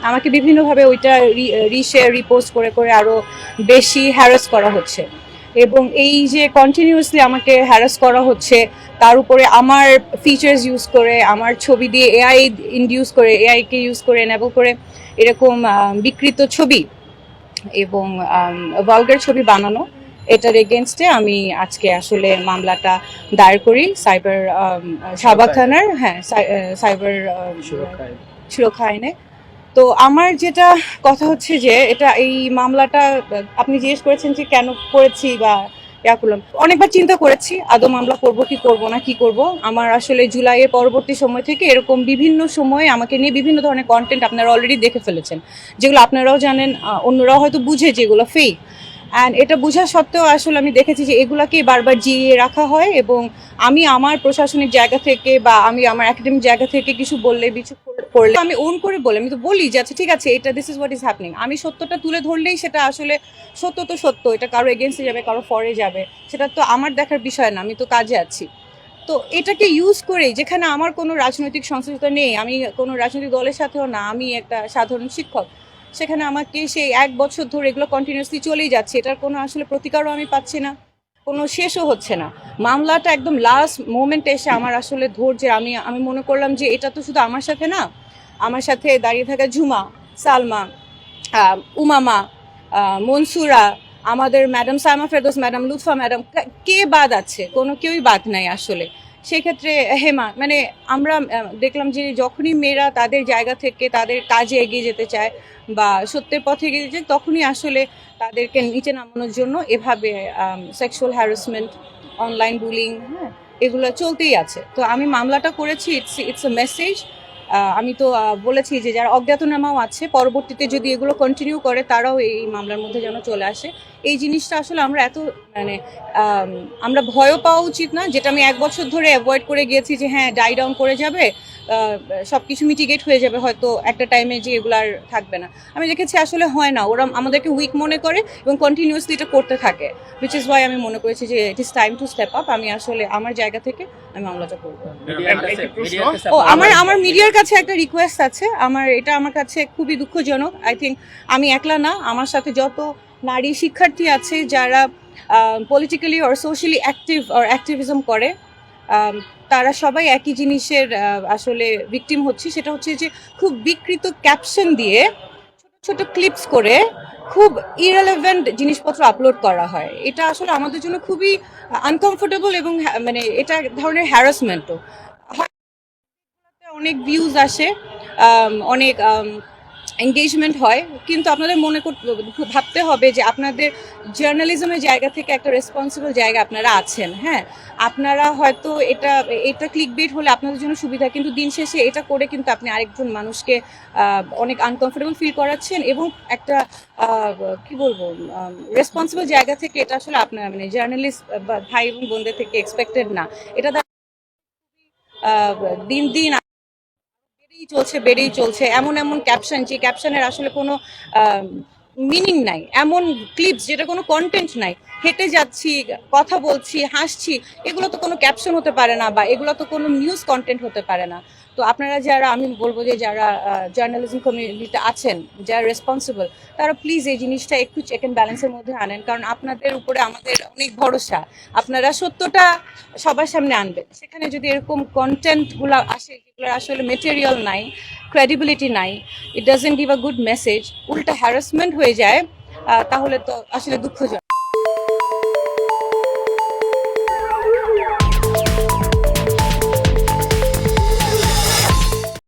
আমাকে বিভিন্নভাবে ওইটা রিশেয়ার রিপোস্ট করে করে আরও বেশি হ্যারাস করা হচ্ছে। এবং এই যে কন্টিনিউসলি আমাকে হ্যারাস করা হচ্ছে তার উপরে আমার ফিচার্স ইউজ করে আমার ছবি দিয়ে এআই ইন্ডিউস করে এআইকে ইউজ করে এনেবল করে এরকম বিকৃত ছবি এবং ভালগার ছবি বানানো এটার এগেনস্টে আমি আজকে আসলে মামলাটা দায়ের করি। সাইবার শাহবাগ থানার হ্যাঁ সাইবার সুরক্ষা আইনে। তো আমার যেটা কথা হচ্ছে যে, এটা এই মামলাটা, আপনি জিজ্ঞেস করেছেন যে কেন করেছি বা করলাম। অনেকবার চিন্তা করেছি, আদৌ মামলা করব, কি করব না, কি করব। আমার আসলে জুলাইয়ের পরবর্তী সময় থেকে এরকম বিভিন্ন সময়ে আমাকে নিয়ে বিভিন্ন ধরনের কন্টেন্ট আপনারা অলরেডি দেখে ফেলেছেন। যেগুলো আপনারাও জানেন অন্যরাও হয়তো বুঝে যেগুলো ফেক অ্যান্ড এটা বোঝা সত্ত্বেও আসলে আমি দেখেছি যে এগুলাকে বারবার জিয়ে রাখা হয় এবং আমি আমার প্রশাসনিক জায়গা থেকে বা আমি আমার একাডেমিক জায়গা থেকে কিছু বললে, কিছু করলে আমি ওন করে বলি আমি তো বলি যে আচ্ছা ঠিক আছে, এটা this is what is happening আমি সত্যটা তুলে ধরলেই সেটা আসলে সত্য তো সত্য, এটা কারও এগেনস্টে যাবে, কারও ফরে যাবে, সেটা তো আমার দেখার বিষয় না, আমি তো কাজে আছি। তো এটাকে ইউজ করেই, যেখানে আমার কোনো রাজনৈতিক সংশ্লিষ্টতা নেই, আমি কোনো রাজনৈতিক দলের সাথেও না, আমি একটা সাধারণ শিক্ষক, সেখানে আমাকে সেই এক বছর ধরে এগুলো কন্টিনিউসলি চলেই যাচ্ছে, এটার কোনো আসলে প্রতিকারও আমি পাচ্ছি না। কোনো শেষও হচ্ছে না। মামলাটা একদম লাস্ট মোমেন্টে এসে আমার আসলে ধৈর্য আমি আমি মনে করলাম যে এটা তো শুধু আমার সাথে না, আমার সাথে দাঁড়িয়ে থাকা ঝুমা, সালমা উমামা মনসুরা, আমাদের madam Saima Ferdous madam Lutfa madam কে বাদ আছে? কোনো কেউই বাদ নাই আসলে। সেক্ষেত্রে হেমা মানে আমরা দেখলাম যে যখনই মেয়েরা তাদের জায়গা থেকে তাদের কাজে এগিয়ে যেতে চায় বা সত্যের পথে এগিয়ে যেতে চায়, তখনই আসলে তাদেরকে নিচে নামানোর জন্য এভাবে সেক্সুয়াল হ্যারাসমেন্ট অনলাইন বুলিং হ্যাঁ এগুলো চলতেই আছে। তো আমি মামলাটা করেছি ইটস ইটস এ মেসেজ আমি তো বলেছি যে যারা অজ্ঞাতনামাও আছে, পরবর্তীতে যদি এগুলো কন্টিনিউ করে, তারাও এই মামলার মধ্যে যেন চলে আসে। এই জিনিসটা আসলে আমরা এত মানে আমরা ভয়ও পাওয়া উচিত না, যেটা আমি এক বছর ধরে অ্যাভয়েড করে গিয়েছি যে হ্যাঁ ডাই ডাউন করে যাবে। সব কিছু মিটিগেট হয়ে যাবে হয়তো একটা টাইমে যে এগুলো আর থাকবে না। আমি দেখেছি আসলে হয় না ওরা আমাদেরকে উইক মনে করে এবং কন্টিনিউসলি এটা করতে থাকে উইচ ইজ ওয়াই আমি মনে করেছি যে it is time to step up আমি আসলে আমার জায়গা থেকে আমি মামলাটা করব। ও আমার আমার মিডিয়ার কাছে একটা রিকোয়েস্ট আছে আমার এটা আমার কাছে খুবই দুঃখজনক আই থিঙ্ক আমি একলা না আমার সাথে যত নারী শিক্ষার্থী আছে যারা politically or socially active or activism করে তারা সবাই একই জিনিসের আসলে ভিকটিম হচ্ছে। সেটা হচ্ছে যে খুব বিকৃত ক্যাপশন দিয়ে ছোট ছোট ক্লিপস করে খুব ইরেলেভেন্ট জিনিসপত্র আপলোড করা হয়। এটা আসলে আমাদের জন্য খুবই আনকমফোর্টেবল এবং মানে এটা ধরনের হ্যারাসমেন্টও অনেক ভিউজ আসে অনেক এঙ্গেজমেন্ট হয়, কিন্তু আপনাদের মনে ভাবতে হবে যে আপনাদের জার্নালিজমের জায়গা থেকে একটা রেসপন্সিবল জায়গা আপনারা আছেন হ্যাঁ? আপনারা হয়তো এটা এটা ক্লিক বেট হলে আপনাদের জন্য সুবিধা, কিন্তু দিন শেষে এটা করে কিন্তু আপনি আরেকজন মানুষকে অনেক আনকমফোর্টেবল ফিল করাচ্ছেন এবং একটা কি বলব রেসপন্সিবল জায়গা থেকে এটা আসলে আপনার মানে জার্নালিস্ট বা ভাই এবং বোনদের থেকে এক্সপেক্টেড না। এটা দিন দিন চলছে বেড়েই চলছে এমন এমন ক্যাপশন যে ক্যাপশনের আসলে কোনো মিনিং নাই, এমন ক্লিপস যেটা কোনো কন্টেন্ট নাই। হেঁটে যাচ্ছি, কথা বলছি, হাসছি, এগুলো তো কোনো ক্যাপশন হতে পারে না বা এগুলো তো কোনো নিউজ কন্টেন্ট হতে পারে না। তো আপনারা যারা, আমি বলব যে যারা জার্নালিজম কমিউনিটিতে আছেন, যারা রেসপন্সিবল তারা প্লিজ এই জিনিসটা একটু চেক অ্যান্ড ব্যালেন্সের মধ্যে আনেন। কারণ আপনাদের উপরে আমাদের অনেক ভরসা। আপনারা সত্যটা সবার সামনে আনবেন। সেখানে যদি এরকম কন্টেন্টগুলো আসে, যেগুলোর আসলে মেটেরিয়াল নাই ক্রেডিবিলিটি নাই। It doesn't give a good message উল্টা হ্যারাসমেন্ট হয়ে যায় তাহলে তো আসলে দুঃখজনক।